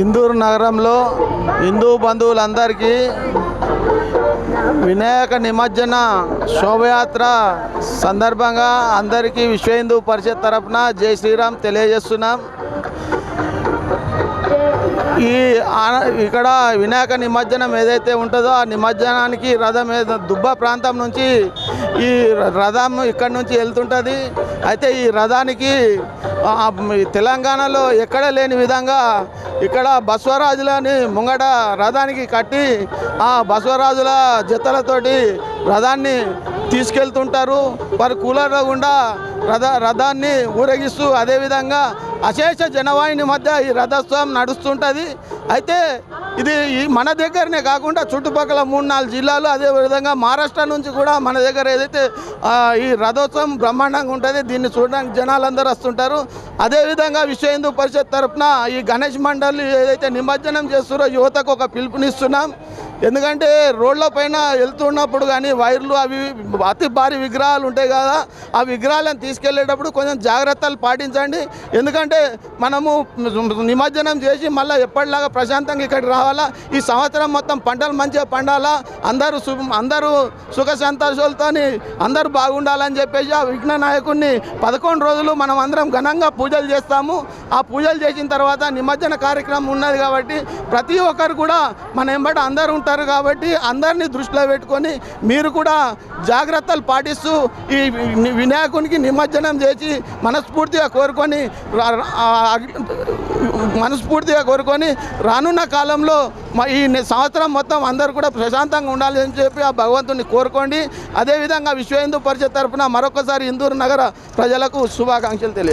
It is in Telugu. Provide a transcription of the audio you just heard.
ఇందూరు నగరంలో హిందూ బంధువులందరికీ వినాయక నిమజ్జన శోభయాత్ర సందర్భంగా అందరికీ విశ్వ హిందూ పరిషత్ తరఫున జై శ్రీరామ్ తెలియజేస్తున్నాం. ఈ ఇక్కడ వినాయక నిమజ్జనం ఏదైతే ఉంటుందో ఆ నిమజ్జనానికి రథం ఏదో దుబ్బ ప్రాంతం నుంచి ఈ రథం ఇక్కడ నుంచి వెళ్తుంటుంది. అయితే ఈ రథానికి తెలంగాణలో ఎక్కడ లేని విధంగా ఇక్కడ బస్వరాజులని ముంగట రథానికి కట్టి ఆ బస్వరాజుల జతలతోటి రథాన్ని తీసుకెళ్తుంటారు. వారు కూలర్లో గుండా రథ రథాన్ని ఊరేగిస్తూ అదేవిధంగా అశేష జనవాహిని మధ్య ఈ రథోత్సవం నడుస్తుంటుంది. అయితే ఇది ఈ మన దగ్గరనే కాకుండా చుట్టుపక్కల మూడు నాలుగు జిల్లాలు అదేవిధంగా మహారాష్ట్ర నుంచి కూడా మన దగ్గర ఏదైతే ఈ రథోత్సవం బ్రహ్మాండంగా ఉంటుంది దీన్ని చూడడానికి జనాలందరూ వస్తుంటారు. అదేవిధంగా విశ్వ హిందూ పరిషత్ తరఫున ఈ గణేష్ మండలి ఏదైతే నిమజ్జనం చేస్తున్నారో యువతకు ఒక పిలుపునిస్తున్నాం. ఎందుకంటే రోడ్ల పైన వెళ్తున్నప్పుడు కానీ వైర్లు అవి అతి భారీ విగ్రహాలు ఉంటాయి కదా ఆ విగ్రహాలను తీసుకెళ్ళేటప్పుడు కొంచెం జాగ్రత్తలు పాటించండి. ఎందుకంటే మనము నిమజ్జనం చేసి మళ్ళీ ఎప్పటిలాగా ప్రశాంతంగా ఇక్కడికి రావాలా? ఈ సంవత్సరం మొత్తం పంటలు మంచిగా పండాలా? అందరూ సు అందరూ సుఖ సంతోషాలతో అందరూ బాగుండాలని చెప్పేసి ఆ విఘ్న నాయకుడిని పదకొండు రోజులు మనం అందరం ఘనంగా పూజలు చేస్తాము. ఆ పూజలు చేసిన తర్వాత నిమజ్జన కార్యక్రమం ఉన్నది కాబట్టి ప్రతి ఒక్కరు కూడా మన ఎంబట అందరూ ఉంటారు. కాబట్టి అందరినీ దృష్టిలో పెట్టుకొని మీరు కూడా జాగ్రత్తలు పాటిస్తూ ఈ వినాయకునికి నిమజ్జనం చేసి మనస్ఫూర్తిగా కోరుకొని మనస్ఫూర్తిగా కోరుకొని రానున్న కాలంలో ఈ సంవత్సరం మొత్తం అందరూ కూడా ప్రశాంతంగా ఉండాలి అని చెప్పి ఆ భగవంతుని కోరుకోండి. అదేవిధంగా విశ్వ హిందూ పరిషత్ తరఫున మరొకసారి ఇందూరు నగర ప్రజలకు శుభాకాంక్షలు తెలియదు